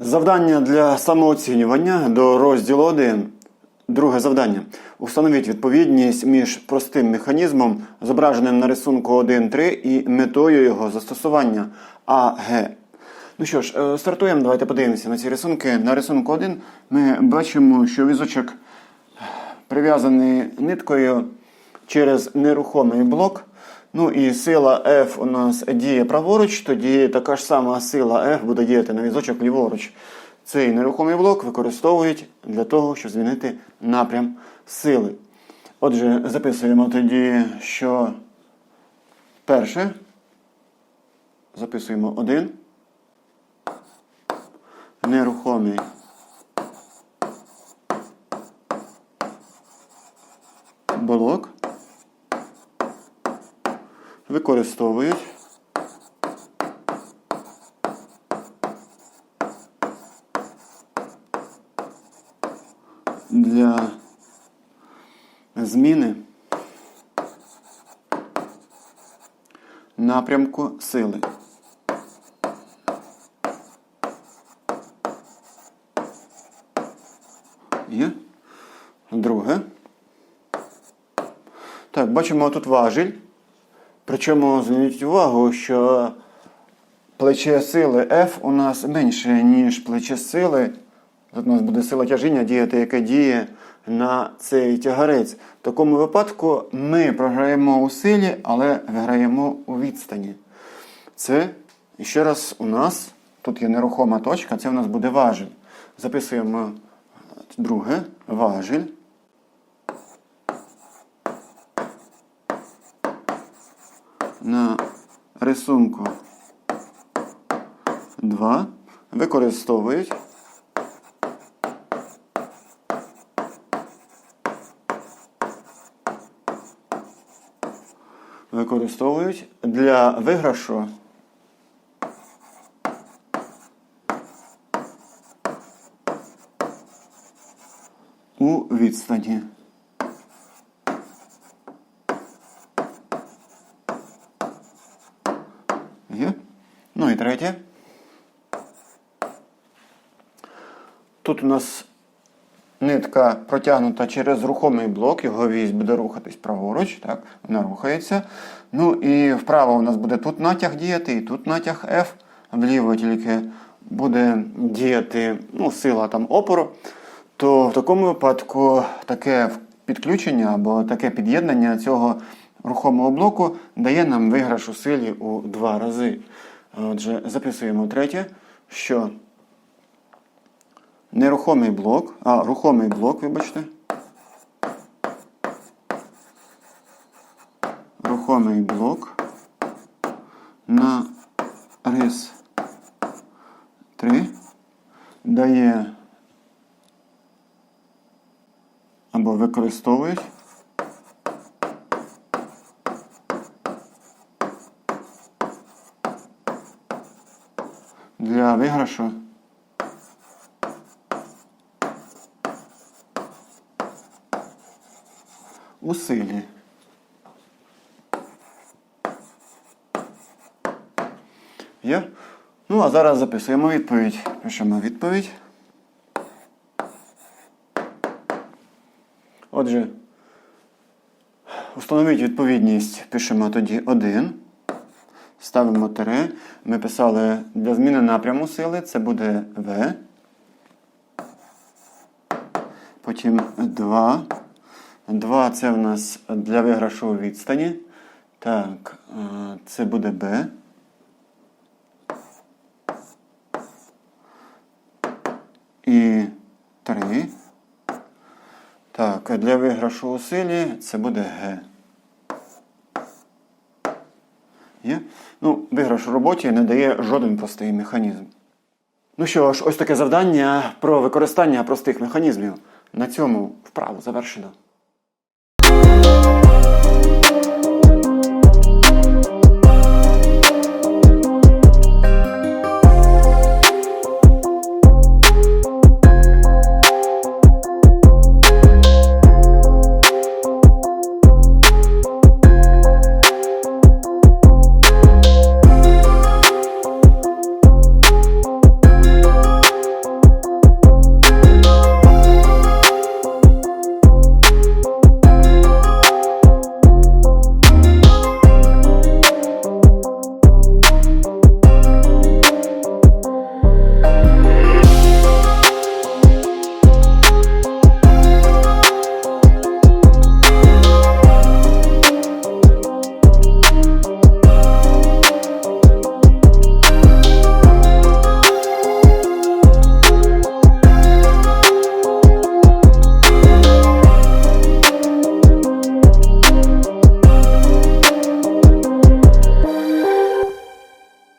Завдання для самооцінювання до розділу 1. Друге завдання. Установіть відповідність між простим механізмом, зображеним на рисунку 1.3 і метою його застосування АГ. Ну що ж, е, стартуємо. Давайте подивимося на ці рисунки. На рисунку 1 ми бачимо, що візочок прив'язаний ниткою через нерухомий блок. Ну і сила F у нас діє праворуч, тоді така ж сама сила F буде діяти на візочок ліворуч. Цей нерухомий блок використовують для того, щоб змінити напрям сили. Отже, записуємо тоді, що перше записуємо один. Нерухомий блок використовують для зміни напрямку сили. Є. Друге. Так, бачимо тут важіль. Причому зверніть увагу, що плече сили F у нас менше, ніж плече сили. Тут у нас буде сила тяжіння діяти, яка діє на цей тягарець. В такому випадку ми програємо у силі, але виграємо у відстані. Це, ще раз, у нас тут є нерухома точка, це у нас буде важіль. Записуємо друге важіль. На рисунку. 2 використовують. Використовують для виграшу. У відстані. Є. Ну. Тут у нас нитка протягнута через рухомий блок, його вісь буде рухатись праворуч, так, вона рухається. Ну і вправо у нас буде тут натяг діяти, і тут натяг F, вліво тільки буде діяти ну, сила там опору. То в такому випадку таке підключення або таке під'єднання цього рухомого блоку дає нам виграш у силі у два рази. Отже, записуємо третє, що нерухомий блок, а рухомий блок, вибачте. Рухомий блок на рис 3 дає або використовують для виграшу у силі. Є? Ну, а зараз записуємо відповідь. Пишемо відповідь. Отже, установіть відповідність, пишемо тоді 1. Ставимо тире. Ми писали для зміни напряму сили, це буде В. Потім 2. 2 це в нас для виграшу у відстані. Так, е, це буде Б. І 3. Так, для виграшу у силі це буде Г. Є? Виграш у роботі не дає жоден простий механізм. Ну що ж, ось таке завдання про використання простих механізмів. На цьому вправу завершено.